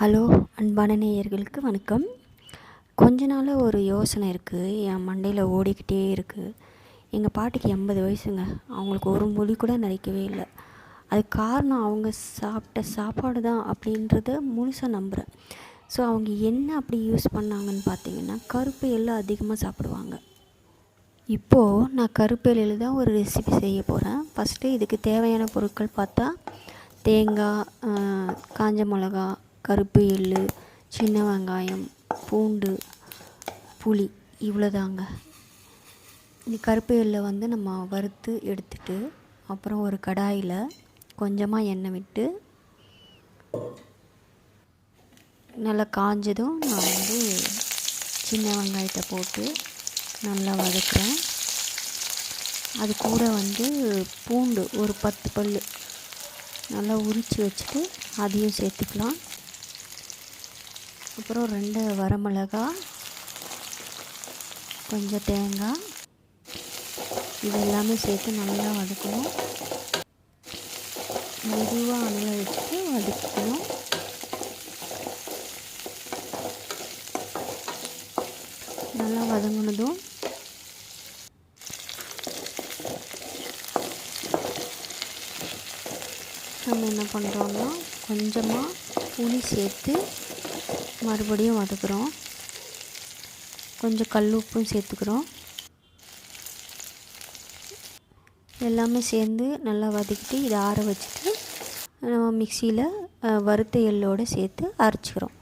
Hello அன்பான நேயர்களுக்கு வணக்கம். கொஞ்ச நாளாக ஒரு யோசனை இருக்குது என் மண்டையில் ஓடிக்கிட்டே இருக்குது எங்கள் பாட்டிக்கு எண்பது வயசுங்க. அவங்களுக்கு ஒரு மொழி கூட நினைக்கவே இல்லை. அதுக்கு காரணம் அவங்க சாப்பிட்ட சாப்பாடு தான் அப்படின்றத முழுசாக நம்புகிறேன் ஸோ அவங்க என்ன அப்படி யூஸ் பண்ணாங்கன்னு பார்த்தீங்கன்னா கருப்பு எல்லாம் அதிகமாக சாப்பிடுவாங்க. இப்போது நான் கருப்பேலியில் தான் ஒரு ரெசிபி செய்ய போகிறேன் ஃபஸ்ட்டு இதுக்கு தேவையான பொருட்கள் பார்த்தா தேங்காய் காஞ்ச மிளகா கருப்பு எள்ளு சின்ன வெங்காயம் பூண்டு புளி இவ்வளோதாங்க இந்த கருப்பு எள்ளை வந்து நம்ம வறுத்து எடுத்துட்டு அப்புறம் ஒரு கடாயில் கொஞ்சமாக எண்ணெய் விட்டு நல்லா காஞ்சதும் நான் வந்து சின்ன வெங்காயத்தை போட்டு நல்லா வதக்குறேன். அது கூட வந்து பூண்டு ஒரு பத்து பல் நல்லா உரித்து வச்சுட்டு அதையும் சேர்த்துக்கலாம். அப்புறம் ரெண்டு வரமிளகா கொஞ்சம் தேங்காய். இது எல்லாமே சேர்த்து நல்லா வதக்கணும். மெதுவாக அனலை வச்சுட்டு வதக்கணும். நல்லா வதங்கினதும் நம்ம என்ன பண்ணுறோம்னா கொஞ்சமாக புளி சேர்த்து மறுபடியும் வதக்குறோம். கொஞ்சம் கல் உப்பும் சேர்த்துக்கிறோம். எல்லாமே சேர்ந்து நல்லா வதக்கிட்டு இதை ஆற வச்சுட்டு நம்ம மிக்சியில் வறுத்த எள்ளோடு சேர்த்து அரைச்சிக்கிறோம்.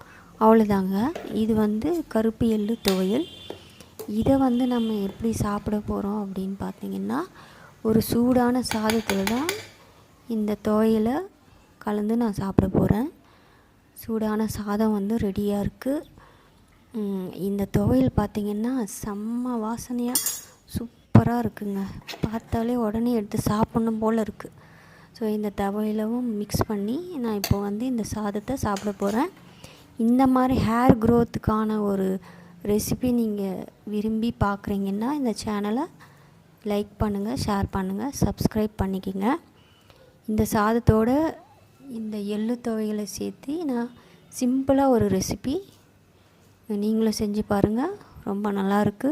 அவ்வளோதாங்க. இது வந்து கருப்பு எள்ளு துவையல். இதை வந்து நம்ம எப்படி சாப்பிட போகிறோம் அப்படின்னு பார்த்தீங்கன்னா ஒரு சூடான சாதத்தில் தான் இந்த துவையலை கலந்து நான் சாப்பிட போகிறேன் சூடான சாதம் வந்து ரெடியாக இருக்குது இந்த துவையல் பார்த்திங்கன்னா செம்ம வாசனையாக சூப்பராக இருக்குங்க. பார்த்தாலே உடனே எடுத்து சாப்பிட்ணும் போல் இருக்குது ஸோ இந்த துவையலவும் மிக்ஸ் பண்ணி நான் இப்போ வந்து இந்த சாதத்தை சாப்பிட போகிறேன் இந்த மாதிரி ஹேர் க்ரோத்துக்கான ஒரு ரெசிபி நீங்கள் விரும்பி பார்க்குறீங்கன்னா இந்த சேனலை லைக் பண்ணுங்கள் ஷேர் பண்ணுங்கள் சப்ஸ்கிரைப் பண்ணிக்கோங்க. இந்த சாதத்தோட இந்த எள்ளு துவைகளை சேர்த்து நான் சிம்பிளாக ஒரு ரெசிபி நீங்களும் செஞ்சு பாருங்கள் ரொம்ப நல்லாயிருக்கு